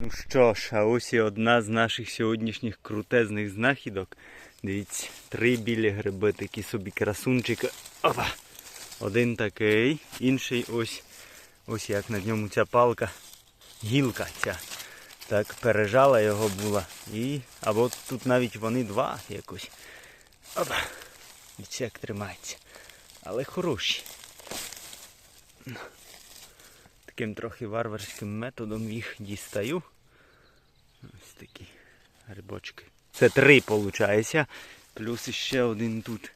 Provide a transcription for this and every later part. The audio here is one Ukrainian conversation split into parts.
Ну що ж, а ось і одна з наших сьогоднішніх крутезних знахідок. Дивіться, три білі гриби, такі собі красунчики. Опа! Один такий, інший ось, ось як на ньому ця палка, гілка ця. Так пережала його була. І, або тут навіть вони два якось. Опа! Дивіться, як тримається. Але хороші. Таким трохи варварським методом їх дістаю. Ось такі грибочки. Це три, виходить. Плюс ще один тут.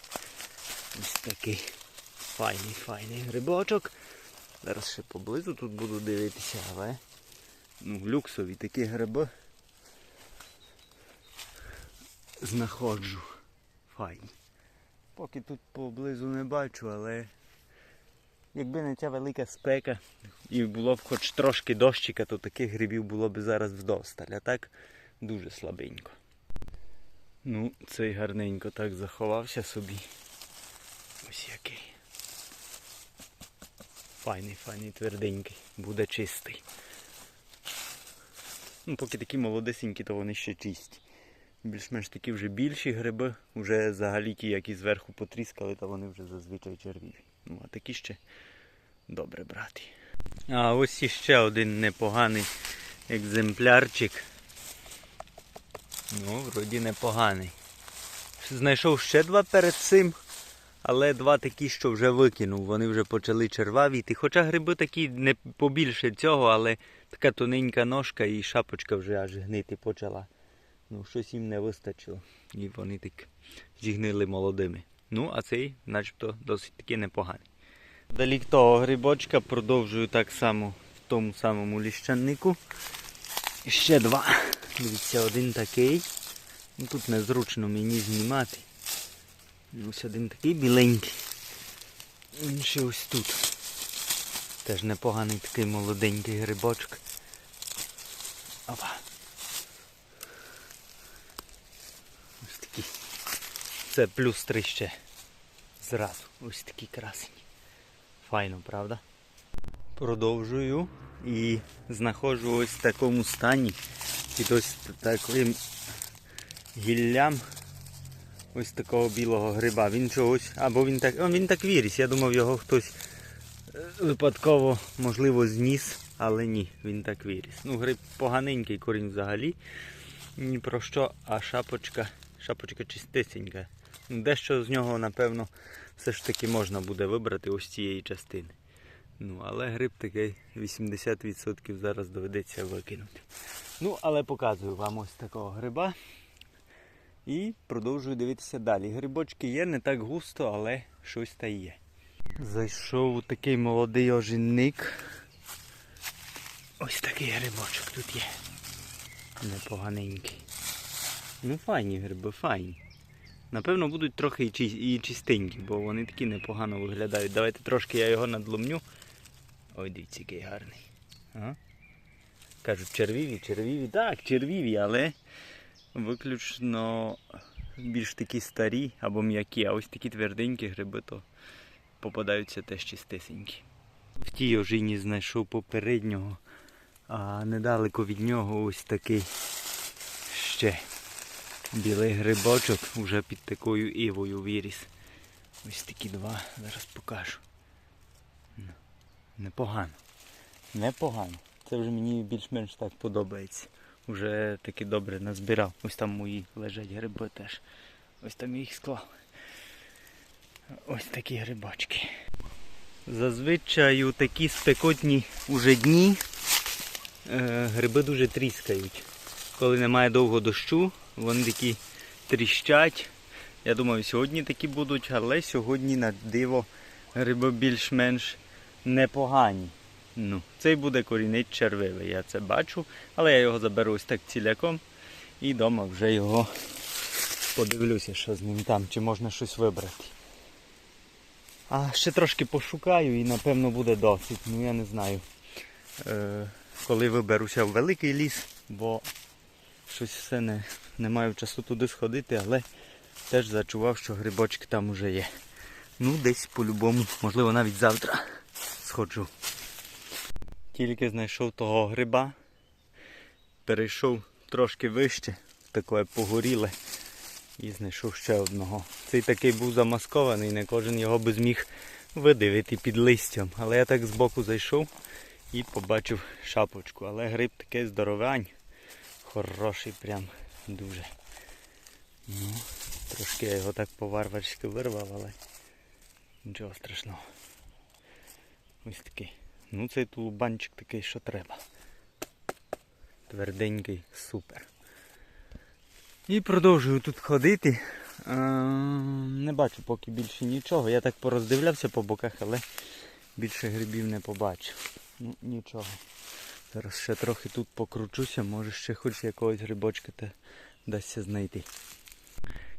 Ось такий файний, файний грибочок. Зараз ще поблизу тут буду дивитися, але ну, люксові такі гриби знаходжу. Файні. Поки тут поблизу не бачу, але якби не ця велика спека і було б хоч трошки дощика, то таких грибів було б зараз вдосталь. А так дуже слабенько. Ну, цей гарненько так заховався собі. Ось який. Файний, файний, тверденький. Буде чистий. Ну, поки такі молодесенькі, то вони ще чисті. Більш-менш такі вже більші гриби, вже взагалі ті, які зверху потріскали, то вони вже зазвичай червіві. Ну, а такі ще добре брати. А ось іще один непоганий екземплярчик. Ну, вроді непоганий. Знайшов ще два перед цим, але два такі, що вже викинув. Вони вже почали червавіти. Хоча гриби такі не побільше цього, але така тоненька ножка і шапочка вже аж гнити почала. Ну, щось їм не вистачило. І вони так зігнили молодими. Ну, а цей начебто досить таки непоганий. Далік того грибочка продовжую так само в тому самому ліщаннику. Ще два. Дивіться, один такий. Ну, Тут незручно мені знімати. Ось один такий біленький. Інший ось тут. Теж непоганий такий молоденький грибочок. Опа. Ось такий. Це плюс три ще. Зразу. Ось такі красені. Файно, правда? Продовжую і знаходжу ось в такому стані. Під ось таким гіллям ось такого білого гриба. Він чогось, або він так, він так вірить. Я думав, його хтось е, випадково, можливо, зніс, але ні, він так виріс. Ну, гриб поганенький корінь взагалі. Ні про що, а шапочка, шапочка чистесенька. Дещо з нього, напевно, все ж таки можна буде вибрати ось цієї частини. Ну, але гриб такий 80% зараз доведеться викинути. Ну, але показую вам ось такого гриба. І продовжую дивитися далі. Грибочки є, не так густо, але щось та є. Зайшов у такий молодий ожинник. Ось такий грибочок тут є. Непоганенький. Ну, файні гриби, файні. Напевно, будуть трохи і чистенькі, бо вони такі непогано виглядають. Давайте трошки я його надломню. Ой, дивіться, який гарний. Ага. Кажуть, червіві, червіві. Так, червіві, але виключно більш такі старі або м'які, а ось такі тверденькі гриби, то попадаються теж чистесенькі. В тій ожині знайшов попереднього, а недалеко від нього ось такий ще білий грибочок вже під такою івою виріс. Ось такі два, зараз покажу. Ну, Непогано. Непогано. Це вже мені більш-менш так подобається. Уже таки добре назбирав. Ось там мої лежать гриби теж. Ось там їх склав. Ось такі грибочки. Зазвичай у такі спекотні уже дні е, гриби дуже тріскають. Коли немає довго дощу, вони такі тріщать. Я думаю, сьогодні такі будуть, але сьогодні на диво гриби більш-менш непогані. Ну, цей буде корінець червивий, я це бачу, але я його заберу ось так ціляком і вдома вже його подивлюся, що з ним там, чи можна щось вибрати. А ще трошки пошукаю і напевно буде досить. Ну я не знаю. Е, коли виберуся в великий ліс, бо щось все не, не маю часу туди сходити, але теж зачував, що грибочки там уже є. Ну, десь по-любому, можливо, навіть завтра сходжу. Тільки знайшов того гриба перейшов трошки вище, таке погоріле, і знайшов ще одного. Цей такий був замаскований, не кожен його би зміг видивити під листям. Але я так збоку зайшов і побачив шапочку. Але гриб такий здоровань. Хороший прям дуже. Ну, трошки я його так по-варварськи вирвав, але нічого страшного. Ось такий. Ну цей тулубанчик такий, що треба. Тверденький, супер. І продовжую тут ходити. Е, Не бачу поки більше нічого. Я так пороздивлявся по боках, але більше грибів не побачив. Ну нічого. Зараз ще трохи тут покручуся, може ще хоч якогось грибочка дасться знайти.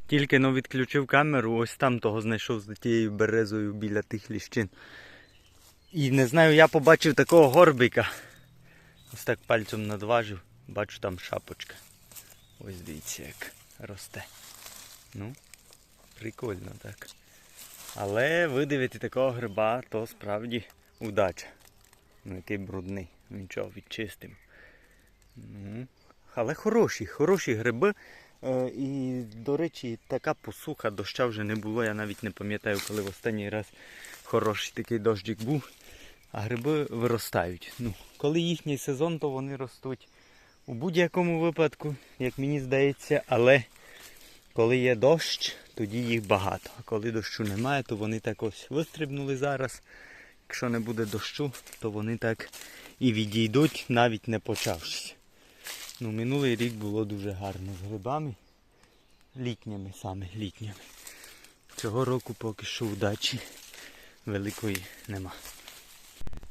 Тільки но відключив камеру, ось там того знайшов з тією березою біля тих ліщин. І не знаю, я побачив такого горбика. Ось так пальцем надважив, бачу там шапочка. Ось дивіться, як росте. Ну, прикольно так. Але видивити такого гриба, то справді удача. Ну, який брудний. Нічого, відчистим. Ну, але хороші, хороші гриби. Е, і, до речі, така посуха, доща вже не було. Я навіть не пам'ятаю, коли в останній раз хороший такий дощик був. А гриби виростають. Ну, коли їхній сезон, то вони ростуть у будь-якому випадку, як мені здається, але коли є дощ, тоді їх багато. А коли дощу немає, то вони так ось вистрибнули зараз. Якщо не буде дощу, то вони так і відійдуть, навіть не почавшись. Ну, минулий рік було дуже гарно з грибами. Літніми саме літніми. Цього року поки що удачі великої нема.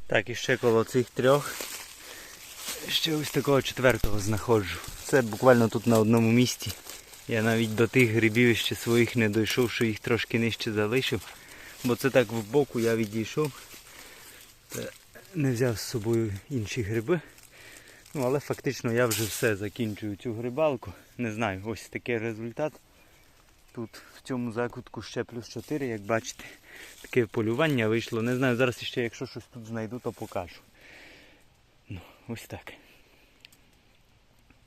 Так, і ще коло цих трьох. Ще ось такого четвертого знаходжу. Це буквально тут на одному місці. Я навіть до тих грибів ще своїх не дійшов, що їх трошки нижче залишив. Бо це так в боку я відійшов. Не взяв з собою інші гриби. Ну, але фактично я вже все закінчую цю грибалку. Не знаю, ось такий результат. Тут в цьому закутку ще плюс 4, як бачите, таке полювання вийшло. Не знаю, зараз ще якщо щось тут знайду, то покажу. Ну, ось так.